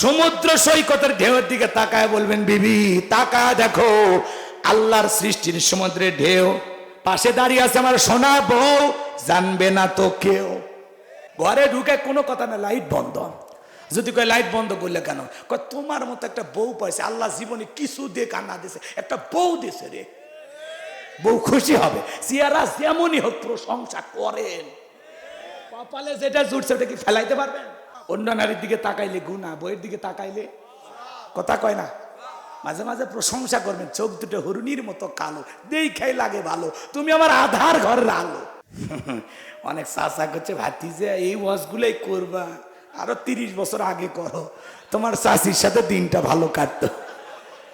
সমুদ্র সৈকতের ঢেউয়ের দিকে তাকায় বলবেন, বিবি তাকা দেখো, আল্লাহর সৃষ্টির সমুদ্রের ঢেউ। পাশে দাঁড়িয়ে আছে আমার সোনা বউ, জানবে না তো কেউ। ঘরে ঢুকে কোনো কথা না, লাইট বন্ধ। যদি কয়, লাইট বন্ধ করলে কেন? তোমার মতো একটা বউ পাইছে, আল্লাহ জীবনে কিছু দিয়ে কান্না দিছে, একটা বউ দিছে রে। বউ খুশি হবে। সিয়ারা যেমনই হোক প্রশংসা করেন। কপালে যেটা জুটছে ওটা কি ফেলাইতে পারবেন? অন্য নারীর দিকে তাকাইলে গুণা বইয়ের দিকে তাকাইলে? কথা কয় না? মাঝে মাঝে প্রশংসা করবেন, চোখ দুটো হরুনির মতো কালো দেখাই লাগে ভালো। তুমি আমার আধার ঘরের আলো। অনেক চাষা করছে ভাতি যে এই ওয়াশগুলোই করবা। আরও তিরিশ বছর আগে করো। তোমার চাষির সাথে দিনটা ভালো কাটতো।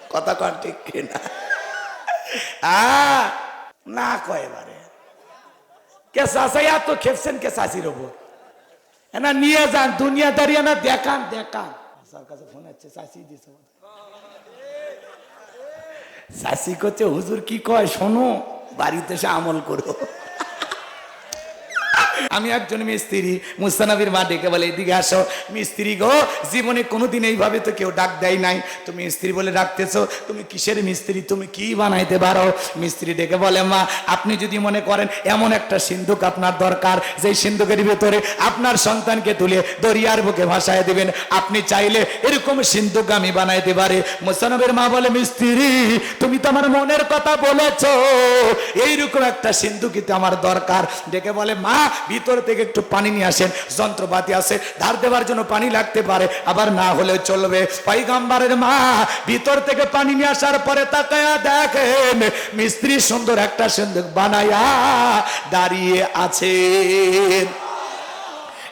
কথা কন ঠিক না কয় এবারে। কে চাষাই তো খেপছেন কে চাষির ওপর? এনা নিয়ে যান দুনিয়া দাঁড়িয়ে না দেখান দেখান। স্যার কাছে ফোন আছে চাষি দিছে। চাষি করছে হুজুর কি কয়? শোনো, বাড়িতে এসে আমল করো। আমি একজন মিস্ত্রি মুস্তানবীর মা ডেকে বলে, এদিকে আসো। মিস্ত্রি গো, জীবনে কোনোদিন এইভাবে তো কেউ ডাক দেয় নাই। তুমি মিস্ত্রি বলে, ডাকতেছো? তুমি কিসের মিস্ত্রি? তুমি কি বানাইতে পারো? মিস্ত্রি ডেকে বলে, মা, আপনি যদি মনে করেন, এমন একটা সিন্ধুক আপনার দরকার। যেই সিন্ধুকের ভিতরে আপনার সন্তানকে তুলে দরিয়ার বুকে ভাসায় দিবেন। আপনি চাইলে এরকম সিন্ধুক আমি বানাইতে পারি। মুস্তানবের মা বলে, মিস্ত্রি, তুমি তো আমার মনের কথা বলেছ। এইরকম একটা সিন্ধুকিতে আমার দরকার। ডেকে বলে, মা ভিতর থেকে একটু পানি নিয়ে আসেন, যন্ত্রপাতি আছে, ধার দেওয়ার জন্য পানি লাগতে পারে, আবার না হলে চলবে। পাইগাম্বারের মা, ভিতর থেকে পানি নিয়ে আসার পরে তাকায়া দেখেন, মিস্ত্রি সুন্দর একটা সিন্ধুক বানায়া দাঁড়িয়ে আছেন।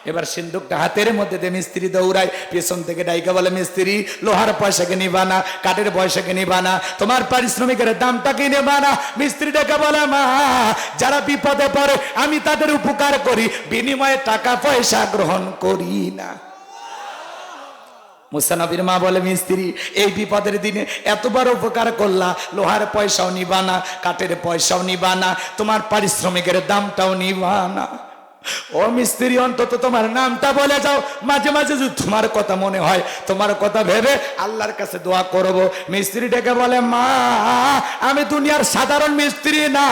এবার সিন্ধুকটা হাতের মধ্যে দিয়ে মিস্ত্রি দৌড়ায়, পেছন থেকে ডাইকা বলে, মিস্ত্রি, লোহার পয়সাকে নিবা না, কাঠের পয়সাকে নিবা না, তোমার পারিশ্রমিকের দামটাকে নেবা না? মিস্ত্রি ডেকে বলে, মা, যারা বিপদে পড়ে, আমি তাদের উপকার করি, বিনিময়ে টাকা পয়সা গ্রহণ করি না। মুসানবীর মা বলে, মিস্ত্রি, এই বিপদের দিনে এতবার উপকার করলা, লোহার পয়সাও নিবানা কাঠের পয়সাও নিবানা তোমার পারিশ্রমিকের দামটাও নিবা না। ও মিস্ত্রি, অন্তত তোমার নামটা বলে যাও। মাঝে মাঝে যদি তোমার কথা মনে হয়, তোমার কথা ভেবে আল্লাহর কাছে দোয়া করব। মিস্ত্রি ডেকে বলে, মা, আমি দুনিয়ার সাধারণ মিস্ত্রি না,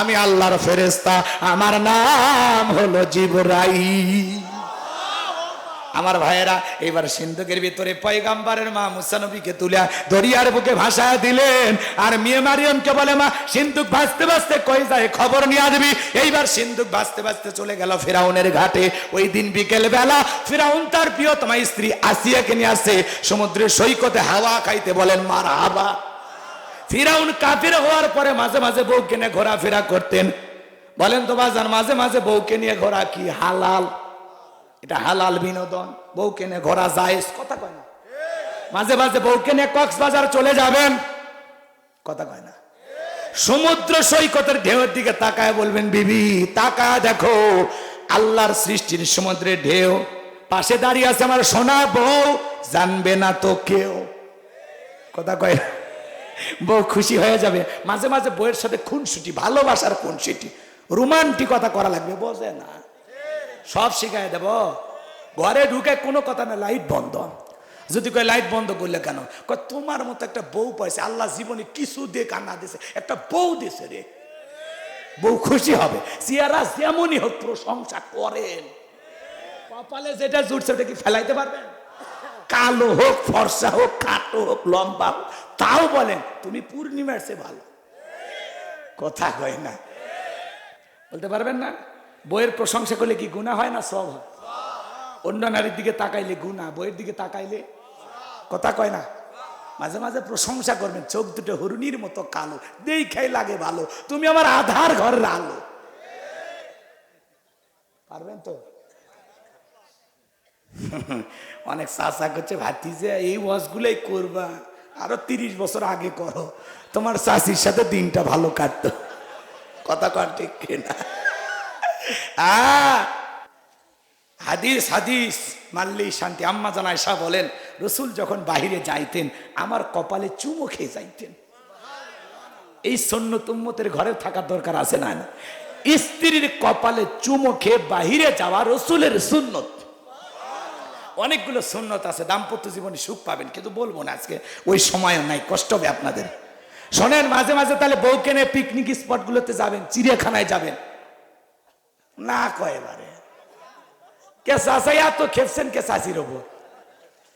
আমি আল্লাহর ফেরেস্তা আমার নাম হলো জিবরাই আমার ভাইয়েরা, এবার সিন্ধুকের ভিতরে পয়গাম্বারের মা মুসানবীকে তুলে দরিয়ার বুকে ভাষা দিলেন। আর মেয়ে মারিয়মকে বলে, মা, সিন্ধুক ভাসতে ভাসতে কই যায় খবর নিয়ে আসবি? এইবার সিন্ধুক ভাসতে ভাসতে চলে গেল ফেরাউনের ঘাটে। ওই দিন বিকেল বেলা ফেরাউন তার প্রিয় তোমার স্ত্রী আসিয়াকে নিয়ে আসে। সমুদ্রের সৈকতে হাওয়া খাইতে বলেন, মার হাবা ফিরাউন কাফির হওয়ার পরে মাঝে মাঝে বউকে নিয়ে ঘোরাফেরা করতেন। বলেন তো বাজান মাঝে মাঝে বউকে নিয়ে ঘোরা কি হালাল? এটা হালাল বিনোদন। বউ কেনে ঘোরা যায় কথা কয় না। মাঝে মাঝে বউ কেনে কক্সবাজার চলে যাবেন, কথা কয় না। সমুদ্র সৈকতের ঢেউয়ের দিকে তাকায় বলবেন, বিবি তাকা দেখো, আল্লাহর সৃষ্টির সমুদ্রের ঢেউ। পাশে দাঁড়িয়ে আছে আমার সোনা বউ, জানবে না তো কেউ। কথা কয়? বউ খুশি হয়ে যাবে। মাঝে মাঝে বউয়ের সাথে খুনসুটি, ভালোবাসার খুনসুটি। রোমান্টিকতা করা লাগবে, বোঝে না। সব শিখাই দেব। ঘরে ঢুকে কোনো কথা না, লাইট বন্ধ। যদি কয় লাইট বন্ধ করলে কেন? তোমার মতো একটা বউ পাইছে, আল্লাহ জীবনে কিছু দিয়ে কান্না দিছে, একটা বউ দিছে রে। বউ খুশি হবে সিয়ারা যেমনই হোক প্রশংসা করেন। কপালে যেটা জুটছে ওটা কি ফেলাইতে পারবেন? কালো হোক, ফর্সা হোক কাটো হোক, লম্বা হোক, তাও বলেন, তুমি পূর্ণিমার চেয়ে ভালো। কথা কয় না। বলতে পারবেন না? বইয়ের প্রশংসা করলে কি গুণা হয় না? সব হয়। অন্য নারীর দিকে তাকাইলে গুণা বইয়ের দিকে তাকাইলে কথা কয় না? মাঝে মাঝে প্রশংসা করবেন, চোখ দুটো হরুনির মতো কালো দেখাই লাগে ভালো, তুমি আমার আধার ঘরের আলো। পারবেন তো? অনেক চাষা করছে ভাতি যে এই ওয়াজগুলোই করবা, আরও তিরিশ বছর আগে করো, তোমার চাষির সাথে দিনটা ভালো কাটতো। কথা কন ঠিক কিনা? আ হাদিস হাদিস। মানলেই শান্তি, আম্মা জান আয়সা বলেন, রসুল যখন বাহিরে যাইতেন, আমার কপালে চুমো খেয়ে যাইতেন। এই সন্ন্য তুম্মতের ঘরে থাকার দরকার আছে না? স্ত্রীর কপালে চুমো খেয়ে বাহিরে যাওয়া রসুলের সুন্নত অনেকগুলো সুন্নত আছে, দাম্পত্য জীবনে সুখ পাবেন, কিন্তু বলব না আজকে, ওই সময়ও নাই, কষ্ট হবে আপনাদের। শোনেন, মাঝে মাঝে তাহলে বউকে নিয়ে পিকনিক স্পটগুলোতে যাবেন, চিড়িয়াখানায় যাবেন। না কয় এবারে। কে চাষাই এত খেপছেন, কে চাষির ওপর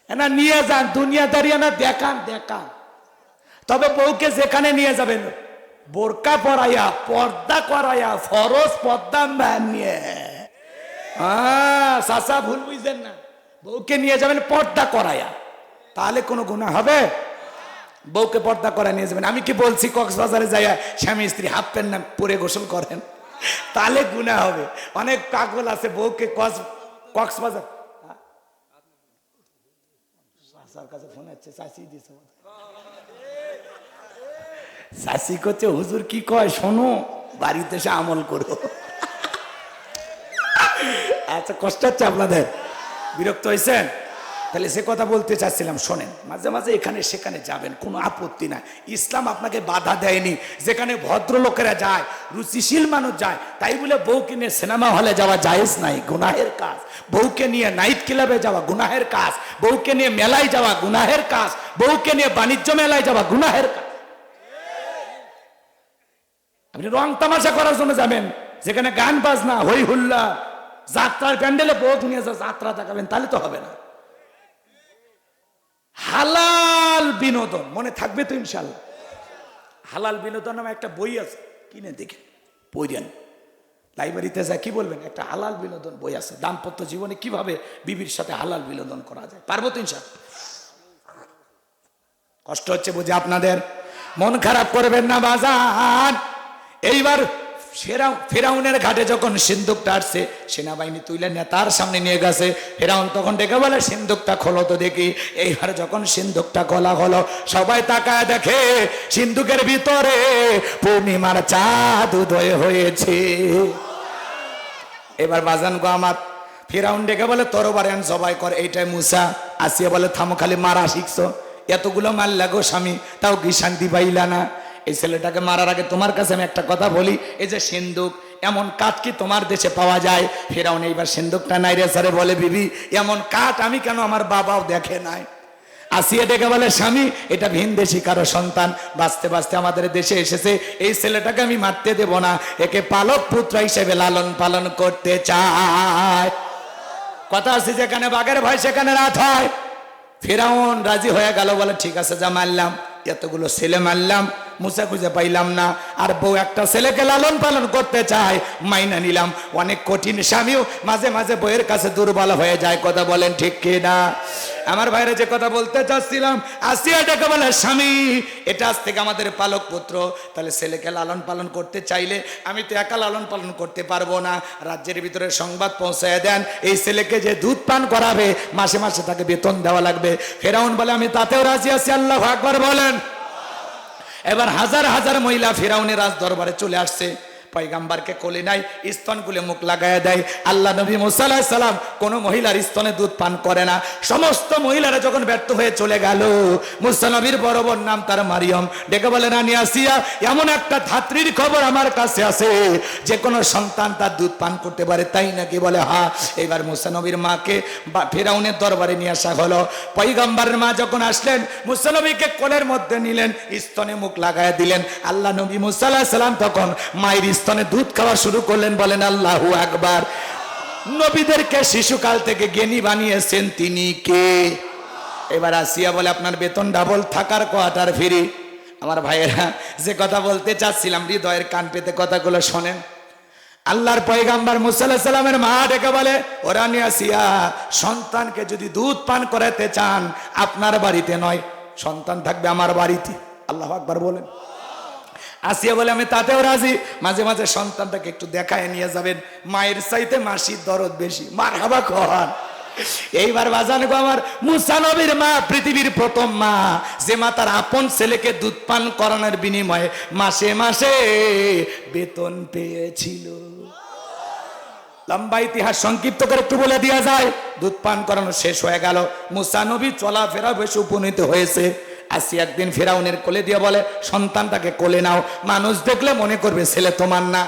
না নিয়ে যান, দুনিয়াদারি না দেখান দেখান। তবে বউকে যেখানে নিয়ে যাবেন, বোরকা পরাইয়া, পর্দা করাইয়া, ফরজ পর্দা নিয়ে হ্যাঁ চাষা ভুল বুঝছেন না। বউকে নিয়ে যাবেন, পর্দা করাইয়া। তাহলে কোনো গুণা হবে? বউকে পর্দা করা নিয়ে যাবেন। আমি কি বলছি, কক্সবাজারে যাইয়া স্বামী স্ত্রী হাফ প্যান্ট না পরে গোসল করেন? তাহলে গুণা হবে। অনেক পাগল আছে, বউকে কক্স, কক্সবাজার। করছে হুজুর কি কয়? শোনো, বাড়িতে এসে আমল করো। আচ্ছা কষ্ট হচ্ছে আপনাদের। বিরক্ত হয়েছেন? তাহলে সে কথা বলতে চাচ্ছিলাম, শোনেন, মাঝে মাঝে এখানে সেখানে যাবেন, কোনো আপত্তি নাই। ইসলাম আপনাকে বাধা দেয়নি, যেখানে ভদ্রলোকেরা যায়, রুচিশীল মানুষ যায়, তাই বলে বউকে নিয়ে সিনেমা হলে যাওয়া জায়েজ নাই, গুনাহের কাজ। বউকে নিয়ে নাইট ক্লাবে যাওয়া গুনাহের কাজ, বউকে নিয়ে মেলায় যাওয়া গুনাহের কাজ, বউকে নিয়ে বাণিজ্য মেলায় যাওয়া গুনাহের কাজ। আপনি রং তামাশা করার জন্য যাবেন, যেখানে গান বাজনা হই হুল্লা, যাত্রার প্যান্ডেলে বউ নিয়ে যাত্রা দেখাবেন, তাহলে তো হবে না। হালাল বিনোদন, মনে থাকবে তো ইনশাল্লাহ হালাল বিনোদন নামে একটা বই আছে, কিনে দেখেন পড়েন। লাইব্রেরিতে যায়, কি বলবেন? একটা হালাল বিনোদন বই আছে। দাম্পত্য জীবনে কীভাবে বিবির সাথে হালাল বিনোদন করা যায়? পারব তো কষ্ট হচ্ছে বুঝে আপনাদের? মন খারাপ করবেন না, বাজান। এইবার ফেরাও ফেরাউনের ঘাটে যখন সিন্ধুকটা আসছে, সেনাবাহিনী তুলে নিয়ে তার সামনে নিয়ে গেছে। ফেরাউন তখন ডেকে বলে, সিন্ধুকটা খোলো তো দেখি। এইবার যখন সিন্ধুকটা খোলা হলো, সবাই তাকায় দেখে সিন্ধুকের ভিতরে পূর্ণিমার চাঁদ উদয় হয়েছে। এবার বাজান গো আমার, ফেরাউন ডেকে বলে তরবারেন সবাই কর, এইটাই মুসা। আসিয়া বলে, থামো, খালি মারা শিখছো। এতগুলো মার লাগো স্বামী, তাও কি শান্তি পাইলা না? এই ছেলেটাকে মারার আগে তোমার কাছে আমি একটা কথা বলি, এই যে সিন্দুক এমন কাঠ কি তোমার দেশে পাওয়া যায়? ফেরাউন, এইবার সিন্দুকটা নাই রে স্যারে, বলে বিবি, এমন কাঠ আমি কেন আমার বাবাও দেখে নাই? আসিয়া ডেকে বলে, স্বামী, এটা ভিন দেশি, কারও সন্তান। বাঁচতে বাঁচতে আমাদের দেশে এসেছে, এই ছেলেটাকে আমি মারতে দেব না, একে পালক পুত্র হিসেবে লালন পালন করতে চায়। কথা আছে যেখানে বাঘের ভয়, সেখানে রাত হয়। ফেরাউন রাজি হয়ে গেল, বলে, ঠিক আছে, যা মারলাম, এতগুলো ছেলে মারলাম। মুসা খুঁজে পাইলাম না। আর বউ একটা ছেলেকে লালন পালন করতে চায়, মাইনা নিলাম। অনেক কঠিন স্বামীও মাঝে মাঝে বইয়ের কাছে দুর্বল হয়ে যায়। কথা বলেন ঠিক কি না আমার ভাইরা যে কথা বলতে চাচ্ছিলাম, আসিয়া ডেকে বলে, স্বামী, এটা আজ থেকে আমাদের পালক পুত্র। তাহলে ছেলেকে লালন পালন করতে চাইলে আমি তো একা লালন পালন করতে পারব না। রাজ্যের ভিতরে সংবাদ পৌঁছায় দেন। এই ছেলেকে যে দুধ পান করাবে, মাসে মাসে তাকে বেতন দেওয়া লাগবে। ফেরাউন বলে, আমি তাতেও রাজি আছি, আল্লাহ আকবার বলেন। এবার হাজার হাজার মহিলা ফেরাউনের রাজ দরবারে চলে আসছে। পয়গাম্বারকে কোলে নাই স্তন গুলে মুখ লাগায় দেয়। আল্লাহ নবী মুসাল্লাহ সাল্লাম কোন মহিলার স্তনে দুধ পান করে না। সমস্ত মহিলারা যখন ব্যর্থ হয়ে চলে গেল, মুসা নবীর বড় বোন নাম তার মারিয়ম। ডেকে বলে, রানী আসিয়া, এমন একটা ধাত্রীর খবর আমার কাছে আছে। যে কোনো সন্তান তার দুধ পান করতে পারে, তাই নাকি? বলে, হা, এবার মুসা নবীর মাকে ফেরাউনের দরবারে নিয়ে আসা হলো। পৈগম্বরের মা যখন আসলেন, মুসা নবীকে কোলের মধ্যে নিলেন, স্তনে মুখ লাগায় দিলেন। আল্লাহ নবী মুসাল্লাহ সাল্লাম তখন মায়ের স্তনে দুধ খাওয়া শুরু করলেন, বলেন, আল্লাহু আকবার। নবীদেরকে শিশুকাল থেকে জ্ঞানী বানিয়েছেন তিনি কে? এবার আসিয়া বলে, আপনার বেতন ডাবল থাকার কোয়ার্টার ফিরি। আমার ভাইয়েরা, যে কথা বলতে চাচ্ছিলাম, হৃদয়ের কান পেতে কথাগুলো শোনেন। আল্লাহর পয়গাম্বার মুসাল্লাহ সাল্লামের মা ডেকে বলে, ওরা নিয়ে আসিয়া সন্তানকে যদি দুধ পান করাতে চান, আপনার বাড়িতে নয়, সন্তান থাকবে আমার বাড়িতে। আল্লাহ আকবার বলেন। আসিয়া বলে, আমি তাতেও রাজি? মাঝে মাঝে সন্তানটাকে একটু দেখায় নিয়ে যাবেন, মায়ের চাইতে মাসির দরদ বেশি। মার হাবা খান এইবার বাজান গো আমার, মুসা নবীর মা পৃথিবীর প্রথম মা, যে মা তার আপন ছেলেকে দুধ পান করানোর বিনিময়ে মাসে মাসে বেতন পেয়েছিল। লম্বা ইতিহাস সংক্ষিপ্ত করে একটু বলে দেওয়া যায়, দুধ পান করানো শেষ হয়ে গেল। মুসানবী চলাফেরা বেশ উপনীত হয়েছে। আসি একদিন ফেরাউনের কোলে দিয়ে বলে, সন্তানটাকে কোলে নাও। মানুষ দেখলে মনে করবে, ছেলে তোমার না।